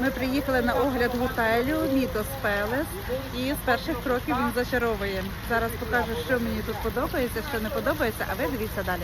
Ми приїхали на огляд готелю Мітос Пелес і з перших кроків він зачаровує. Зараз покажу, що мені тут подобається, що не подобається, а ви дивіться далі.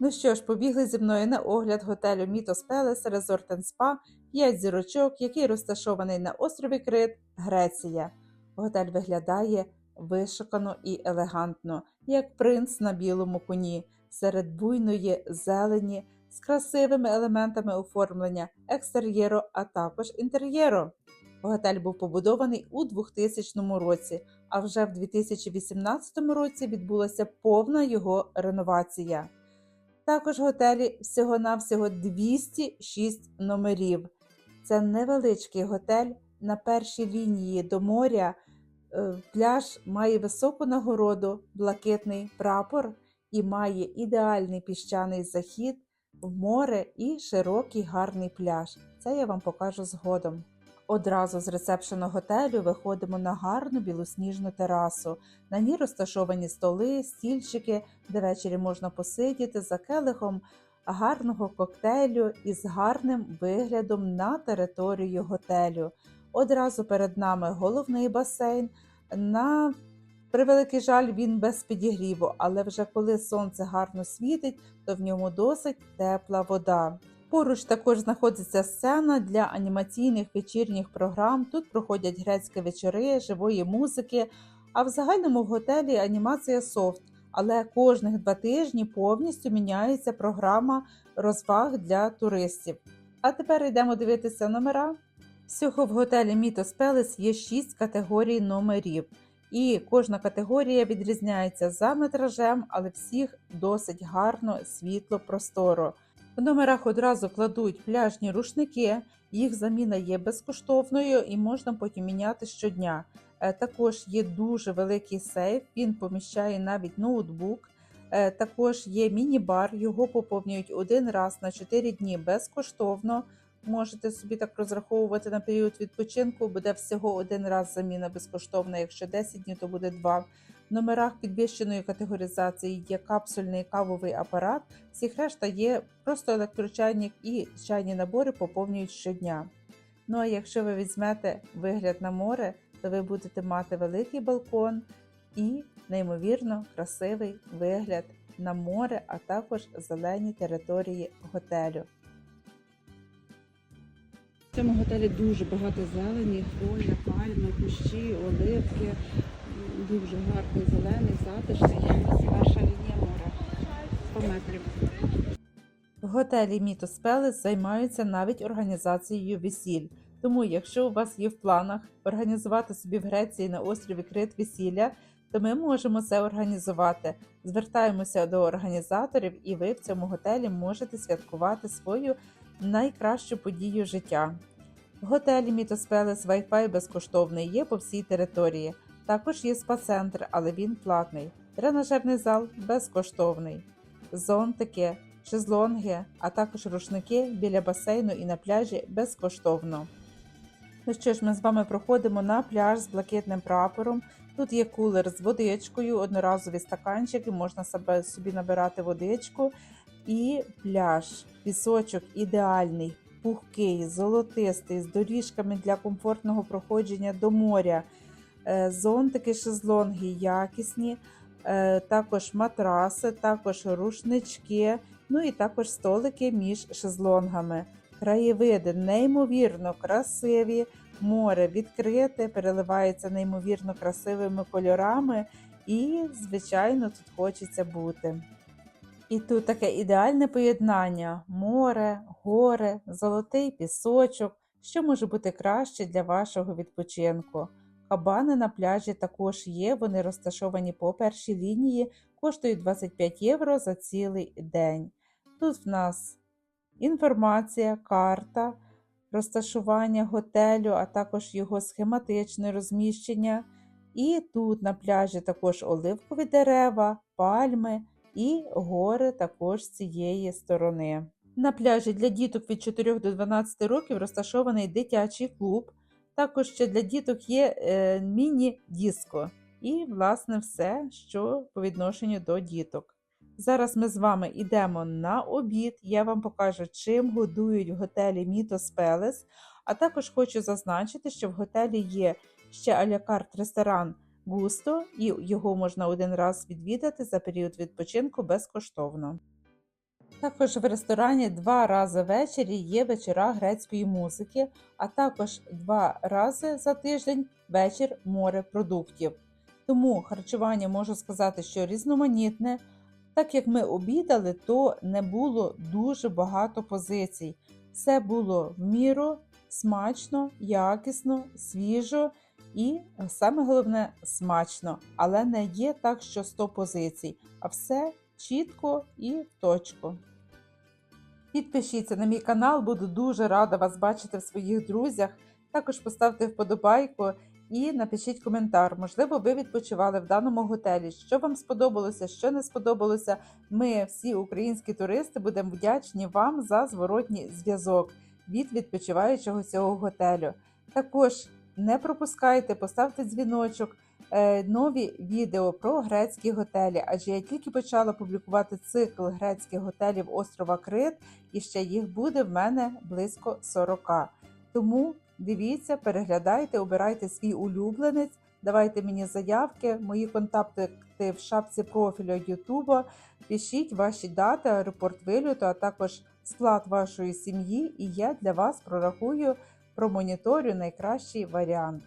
Ну що ж, побігли зі мною на огляд готелю Мітос Пелес and Spa 5 зірочок, який розташований на острові Крит, Греція. Готель виглядає вишукано і елегантно, як принц на білому коні, серед буйної зелені з красивими елементами оформлення екстер'єру, а також інтер'єру. Готель був побудований у 2000 році, а вже в 2018 році відбулася повна його реновація. Також в готелі всього-навсього 206 номерів. Це невеличкий готель на першій лінії до моря. Е, Пляж має високу нагороду, блакитний прапор і має ідеальний піщаний захід в море і широкий гарний пляж. Це я вам покажу згодом. Одразу з ресепшену готелю виходимо на гарну білосніжну терасу. На ній розташовані столи, стільчики, де ввечері можна посидіти за келихом гарного коктейлю із гарним виглядом на територію готелю. Одразу перед нами головний басейн. На превеликий жаль, він без підігріву, але вже коли сонце гарно світить, то в ньому досить тепла вода. Поруч також знаходиться сцена для анімаційних вечірніх програм. Тут проходять грецькі вечори, живої музики. А в загальному готелі анімація софт, але кожних два тижні повністю міняється програма розваг для туристів. А тепер йдемо дивитися номера. Всього в готелі Мітос Пелес є 6 категорій номерів, і кожна категорія відрізняється за метражем, але всіх досить гарно, світло, просторо. В номерах одразу кладуть пляжні рушники, їх заміна є безкоштовною і можна потім міняти щодня. Е, Також є дуже великий сейф, він поміщає навіть ноутбук. Е, Також є міні-бар, його поповнюють один раз на 4 дні безкоштовно. Можете собі так розраховувати на період відпочинку, буде всього один раз заміна безкоштовна, якщо 10 днів, то буде 2. В номерах підвищеної категоризації є капсульний кавовий апарат, всіх решта є просто електрочайник і чайні набори поповнюють щодня. Ну а якщо ви візьмете вигляд на море, то ви будете мати великий балкон і неймовірно красивий вигляд на море, а також зелені території готелю. В цьому готелі дуже багато зелені, хвоя, пальми, кущі, оливки. Дуже гарний зелений, затишний. Перша лінія моря. 100 метрів. В готелі Мітос Пелес займаються навіть організацією весіль. Тому, якщо у вас є в планах організувати собі в Греції на острові Крит весілля, то ми можемо це організувати. Звертаємося до організаторів, і ви в цьому готелі можете святкувати свою найкращу подію життя. В готелі Мітос Пелес Wi-Fi безкоштовний є по всій території. Також є спа-центр, але він платний. Тренажерний зал безкоштовний. Зонтики, шезлонги, а також рушники біля басейну і на пляжі безкоштовно. Ну що ж, ми з вами проходимо на пляж з блакитним прапором. Тут є кулер з водичкою, одноразові стаканчики, можна собі набирати водичку. І пляж, пісочок ідеальний, пухкий, золотистий, з доріжками для комфортного проходження до моря. Е, Зонтики, шезлонги якісні, е, також матраси, також рушнички, ну і також столики між шезлонгами. Краєвиди неймовірно красиві, море відкрите, переливається неймовірно красивими кольорами, і, звичайно, тут хочеться бути. І тут таке ідеальне поєднання: море, гори, золотий пісочок. Що може бути краще для вашого відпочинку? Кабани на пляжі також є, вони розташовані по першій лінії, коштують 25 євро за цілий день. Тут в нас інформація, карта, розташування готелю, а також його схематичне розміщення. І тут на пляжі також оливкові дерева, пальми і гори також з цієї сторони. На пляжі для діток від 4 до 12 років розташований дитячий клуб. Також ще для діток є е, міні-диско. І, власне, все, що по відношенню до діток. Зараз ми з вами йдемо на обід. Я вам покажу, чим годують в готелі Мітос Пелес. А також хочу зазначити, що в готелі є ще алякарт ресторан Густо, і його можна один раз відвідати за період відпочинку безкоштовно. Також в ресторані два рази ввечері є вечора грецької музики, а також два рази за тиждень вечір морепродуктів. Тому харчування можу сказати, що різноманітне. Так як ми обідали, то не було дуже багато позицій. Все було в міру, смачно, якісно, свіжо і саме головне смачно, але не є так, що 100 позицій, а все чітко і в точку. Підпишіться на мій канал, буду дуже рада вас бачити в своїх друзях. Також поставте вподобайку і напишіть коментар. Можливо, ви відпочивали в даному готелі. Що вам сподобалося, що не сподобалося. Ми, всі українські туристи, будемо вдячні вам за зворотній зв'язок від відпочиваючого цього готелю. Також не пропускайте, поставте дзвіночок. е, Нові відео про грецькі готелі, адже я тільки почала публікувати цикл грецьких готелів острова Крит, і ще їх буде в мене близько 40. Тому дивіться, переглядайте, обирайте свій улюбленець, давайте мені заявки, мої контакти в шапці профілю Ютуба. Пишіть ваші дати, аеропорт вильоту, а також склад вашої сім'ї, і я для вас прорахую, промоніторю найкращий варіант.